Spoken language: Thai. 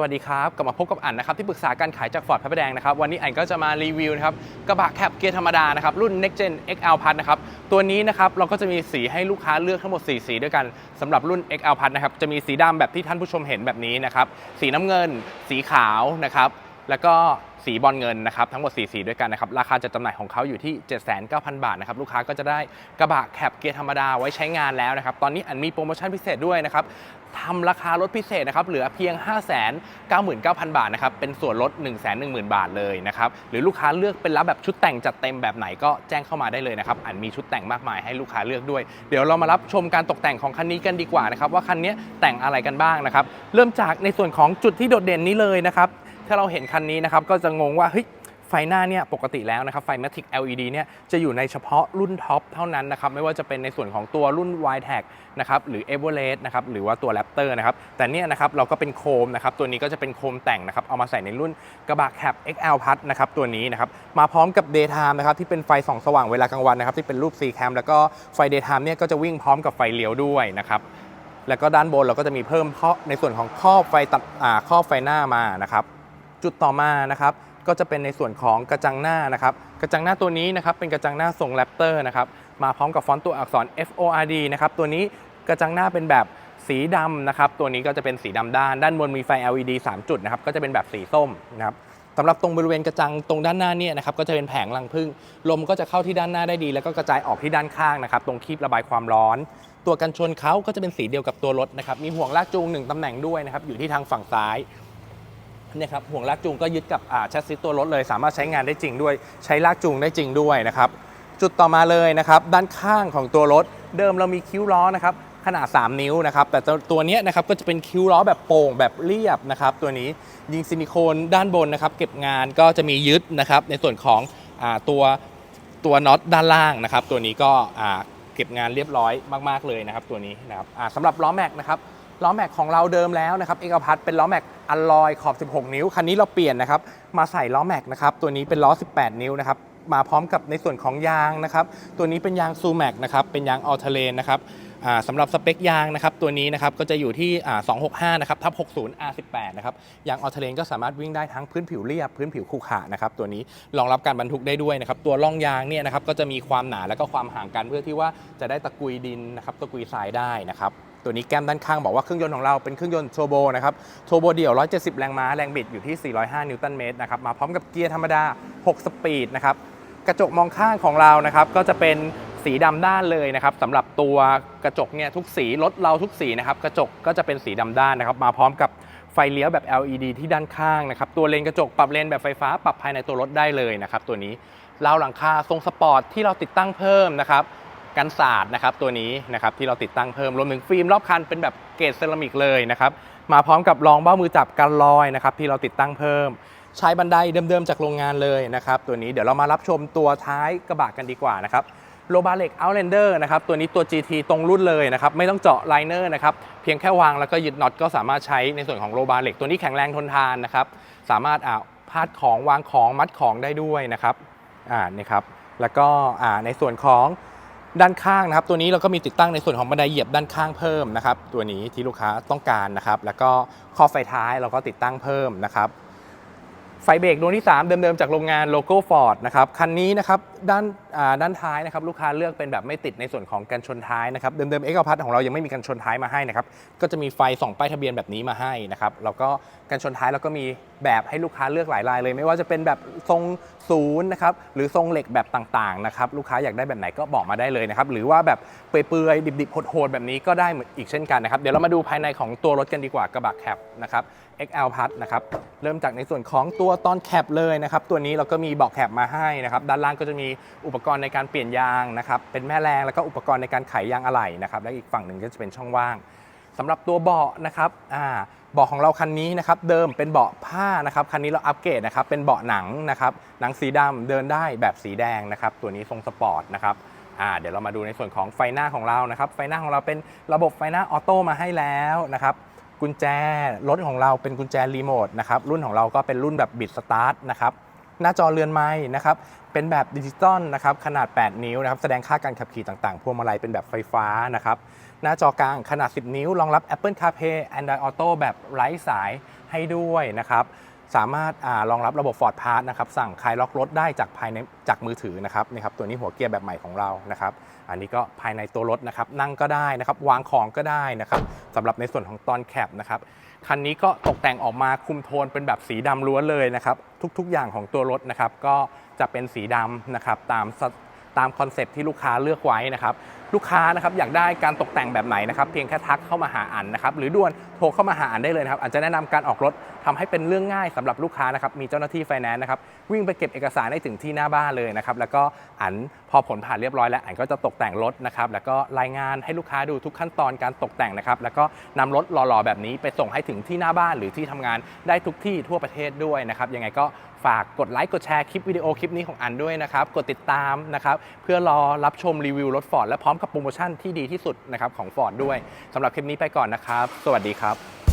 วัสดีครับ กลับมาพบกับอันนะครับที่ปรึกษาการขายจากฟอร์ดพระประแดงนะครับ วันนี้อันก็จะมารีวิวนะครับกระบะแคปเกียร์ธรรมดานะครับ รุ่น Next Gen XL Plus นะครับ ตัวนี้นะครับเราก็จะมีสีให้ลูกค้าเลือกทั้งหมด 4 สีด้วยกันสำหรับรุ่น XL Plus นะครับ จะมีสีดำแบบที่ท่านผู้ชมเห็นแบบนี้นะครับ สีน้ำเงิน สีขาวนะครับ แล้วก็สีบอลเงินนะครับทั้งหมด 4 สีด้วยกันนะครับราคาจัดจำหน่ายของเขาอยู่ที่ 79,000 บาทนะครับลูกค้าก็จะได้กระบะแคปเกียร์ธรรมดาไว้ใช้งานแล้วนะครับตอนนี้อันมีโปรโมชั่นพิเศษด้วยนะครับทำราคาลดพิเศษนะครับเหลือเพียง 599,000 บาทนะครับเป็นส่วนลด 110,000 บาทเลยนะครับหรือลูกค้าเลือกเป็นรับแบบชุดแต่งจัดเต็มแบบไหนก็แจ้งเข้ามาได้เลยนะครับอันมีชุดแต่งมากมายให้ลูกค้าเลือกด้วย เดี๋ยวเรามารับชมการตกแต่งของคันนี้กันดีกว่านะครับว่าคันนี้แต่งอะไรกันบ้างนะครับเริ่มจากในส่วนของจุดที่โดดเด่นนี้เลยนะครับ ถ้าเราเห็นคันนี้นะครับก็จะงงว่าเฮ้ยไฟหน้าเนี่ยปกติแล้วนะครับไฟ Matic LED เนี่ยจะอยู่ในเฉพาะรุ่นท็อปเท่านั้นนะครับไม่ว่าจะเป็นในส่วนของตัวรุ่น y t a g นะครับหรือ e v e r e s t นะครับหรือว่าตัว Raptor นะครับแต่เนี่ยนะครับเราก็เป็นโคมนะครับตัวนี้ก็จะเป็นโคมแต่งนะครับเอามาใส่ในรุ่นกระบะแคป XL Plus นะครับตัวนี้นะครับมาพร้อมกับ Daytime นะครับที่เป็นไฟส่องสว่างเวลากลางวันนะครับที่เป็นรูป C cam แล้วก็ไฟ Daytime เนี่ยก็จะวิ่งพร้อมกับไฟเลี้ยวด้วยนะครับแล้วก็ด้านบนเราก็จะมีเพิ่มเพาะในส่วนของครอบไฟตัดครอบไฟหน้ามานะครับ จุดต่อมานะครับก็จะเป็นในส่วนของกระจังหน้านะครับกระจังหน้าตัวนี้นะครับเป็นกระจังหน้าทรงแรปเตอร์นะครับมาพร้อมกับฟอนต์ตัวอักษร FORD นะครับตัวนี้กระจังหน้าเป็นแบบสีดำนะครับตัวนี้ก็จะเป็นสีดำด้าน ด้านบนมีไฟ LED 3 จุดนะครับก็จะเป็นแบบสีส้มนะครับสำหรับตรงบริเวณกระจังตรงด้านหน้าเนี่ยนะครับก็จะเป็นแผงรังผึ้งลมก็จะเข้าที่ด้านหน้าได้ดี แล้วก็กระจายออกที่ด้านข้างนะครับตรงคีบระบายความร้อน ตัวกันชนเขาก็จะเป็นสีเดียวกับตัวรถนะครับมีห่วงลากจูงหนึ่งตำแหน่งด้วยนะครับอยู่ที่ทางฝั่งซ้าย เนี่ยครับห่วงลากจูงก็ยึดกับแชสซิสตัวรถเลย สามารถใช้งานได้จริงด้วย ใช้ลากจูงได้จริงด้วยนะครับจุดต่อมาเลยนะครับด้านข้างของตัวรถ เดิมเรามีคิ้วล้อนะครับขนาด 3 นิ้วนะครับแต่ตัวนี้นะครับก็จะเป็นคิ้วล้อแบบโป่งแบบเรียบนะครับตัวนี้ยิงซิลิโคนด้านบนนะครับเก็บงานก็จะมียึดนะครับในส่วนของอตัวตัวน็อตด้านล่างนะครับตัวนี้ก็เก็บงานเรียบร้อยมาก ๆเลยนะครับตัวนี้นะครับสำหรับล้อแม็กนะครับ ล้อแม็กของเราเดิมแล้วนะครับเอกพัทเป็นล้อแม็กอัลลอยขอบ 16 นิ้ว คันนี้เราเปลี่ยนนะครับมาใส่ล้อแม็กนะครับตัวนี้เป็นล้อ 18 นิ้วนะครับมาพร้อมกับในส่วนของยางนะครับตัวนี้เป็นยางซูแม็กนะครับเป็นยางออเทเลนนะครับสำหรับสเปคยางนะครับตัวนี้นะครับก็จะอยู่ที่อ่า265 นะครับทับ60 R18 นะครับยางออเทเลนก็สามารถวิ่งได้ทั้งพื้นผิวเรียบ พื้นผิวขรุขระนะครับตัวนี้รองรับการบรรทุกได้ด้วยนะครับตัวร่องยางเนี่ยนะครับก็จะมีความหนาแล้วก็ความห่างกันเพื่อที่ว่าจะได้ตะกุยดินนะครับตะกุยทรายได้นะครับ ตัวนี้แก้มด้านข้างบอกว่าเครื่องยนต์ของเราเป็นเครื่องยนต์โทโบนะครับโทโบเดี่ยว 170 แรงม้า แรงบิดอยู่ที่ 405 นิวตันเมตรนะครับมาพร้อมกับเกียร์ธรรมดา 6 สปีดนะครับกระจกมองข้างของเรานะครับก็จะเป็นสีดำด้านเลยนะครับสำหรับตัวกระจกเนี่ยทุกสีรถเราทุกสีนะครับกระจกก็จะเป็นสีดำด้านนะครับมาพร้อมกับไฟเลี้ยวแบบ LED ที่ด้านข้างนะครับตัวเลนกระจกปรับเลนแบบไฟฟ้าปรับภายในตัวรถได้เลยนะครับตัวนี้ราวหลังคาทรงสปอร์ตที่เราติดตั้งเพิ่มนะครับ กันศาสตร์นะครับตัวนี้นะครับที่เราติดตั้งเพิ่มรวมถึงฟิล์มรอบคันเป็นแบบเกรดเซรามิกเลยนะครับมาพร้อมกับรองเบ้ามือจับกันลอยนะครับที่เราติดตั้งเพิ่ม ใช้บันไดเดิมๆจากโรงงานเลยนะครับตัวนี้เดี๋ยวเรามารับชมตัวท้ายกระบะกันดีกว่านะครับโลบาเล็กเอาเลนเดอร์นะครับตัวนี้ตัว GT ตรงรุ่นเลยนะครับไม่ต้องเจาะไลเนอร์นะครับเพียงแค่วางแล้วก็ยึดน็อตก็สามารถใช้ในส่วนของโลบาเล็กตัวนี้แข็งแรงทนทานนะครับสามารถอ่าพาดของวางของมัดของได้ด้วยนะครับอ่านี่ครับแล้วก็อ่าในส่วนของ ด้านข้างนะครับ ตัวนี้เราก็มีติดตั้งในส่วนของบันไดเหยียบด้านข้างเพิ่มนะครับ ตัวนี้ที่ลูกค้าต้องการนะครับ แล้วก็ข้อไฟท้ายเราก็ติดตั้งเพิ่มนะครับไฟเบรกดวงที่ 3 เดิมๆจากโรงงานโลโก้ฟอร์ดนะครับคันนี้นะครับด้าน ด้านท้ายนะครับลูกค้าเลือกเป็นแบบไม่ติดในส่วนของกันชนท้ายนะครับเดิมๆเอ็กซ์พัทของเรายังไม่มีกันชนท้ายมาให้นะครับก็จะมีไฟส่องป้ายทะเบียนแบบนี้มาให้นะครับแล้วก็กันชนท้ายเราก็มีแบบให้ลูกค้าเลือกหลายลายเลย ไม่ว่าจะเป็นแบบทรงศูนย์นะครับหรือทรงเหล็กแบบต่างๆนะครับลูกค้าอยากได้แบบไหนก็บอกมาได้เลยนะครับหรือว่าแบบเปื่อยๆดิบๆโหดๆแบบนี้ก็ได้เหมือนอีกเช่นกันนะครับเดี๋ยวเรามาดูภายในของตัวรถกันดีกว่ากระบะแคปนะครับ XL Plus นะครับเริ่มจากในส่วนของตัวตอนแคปเลยนะครับตัวนี้เราก็มีเบาะแคปมาให้นะครับด้านล่างก็จะมีอุปกกรณ์ในการเปลี่ยนยางนะครับเป็นแม่แรงแล้วก็อุปกรณ์ในการไขยางอะไหล่นะครับและอีกฝั่งหนึ่งก็จะเป็นช่องว่างสำหรับตัวเบาะนะครับอ่าเบาะของเราคันนี้นะครับเดิมเป็นเบาะผ้านะครับคันนี้เราอัปเกรดนะครับเป็นเบาะหนังนะครับหนังสีดำเดินได้แบบสีแดงนะครับตัวนี้ทรงสปอร์ตนะครับอ่าเดี๋ยวเรามาดูในส่วนของไฟหน้าของเรานะครับไฟหน้าของเราเป็นระบบไฟหน้าออโต้มาให้แล้วนะครับกุญแจรถของเราเป็นกุญแจรีโมทนะครับรุ่นของเราก็เป็นรุ่นแบบบิดสตาร์ทนะครับ หน้าจอเรือนไม้นะครับเป็นแบบดิจิตอลนะครับขนาด 8 นิ้วนะครับแสดงค่าการขับขี่ต่างๆ พวงมาลัยเป็นแบบไฟฟ้านะครับหน้าจอกลางขนาด 10 นิ้วรองรับ Apple CarPlay Android Auto แบบไร้สายให้ด้วยนะครับ สามารถอารองรับระบบ Ford Pass นะครับสั่งคลายล็อกรถได้จากภายในจากมือถือนะครับนี่ครับตัวนี้หัวเกียร์แบบใหม่ของเรานะครับ อันนี้ก็ภายในตัวรถนะครับนั่งก็ได้นะครับวางของก็ได้นะครับสำหรับในส่วนของตอนแคปนะครับคันนี้ก็ตกแต่งออกมาคุมโทนเป็นแบบสีดำล้วนเลยนะครับทุกๆ อย่างของตัวรถนะครับก็จะเป็นสีดำนะครับตามตามคอนเซปที่ลูกค้าเลือกไว้นะครับ ลูกค้านะครับอยากได้การตกแต่งแบบไหนนะครับเพียงแค่ทักเข้ามาหาอันนะครับหรือด่วนโทรเข้ามาหาอันได้เลยนะครับอาจจะแนะนำการออกรถทำให้เป็นเรื่องง่ายสำหรับลูกค้านะครับมีเจ้าหน้าที่ไฟแนนซ์นะครับวิ่งไปเก็บเอกสารได้ถึงที่หน้าบ้านเลยนะครับแล้วก็อันพอผลผ่านเรียบร้อยแล้วอันก็จะตกแต่งรถนะครับแล้วก็รายงานให้ลูกค้าดูทุกขั้นตอนการตกแต่งนะครับแล้วก็นำรถหล่อๆแบบนี้ไปส่งให้ถึงที่หน้าบ้านหรือที่ทำงานได้ทุกที่ทั่วประเทศด้วยนะครับยังไงก็ ฝากกดไลค์กดแชร์คลิปวิดีโอคลิปนี้ของอันด้วยนะครับ กดติดตามนะครับ เพื่อรอรับชมรีวิวรถฟอร์ดและพร้อมกับโปรโมชั่นที่ดีที่สุดนะครับของ Ford ด้วยสำหรับคลิปนี้ไปก่อนนะครับ สวัสดีครับ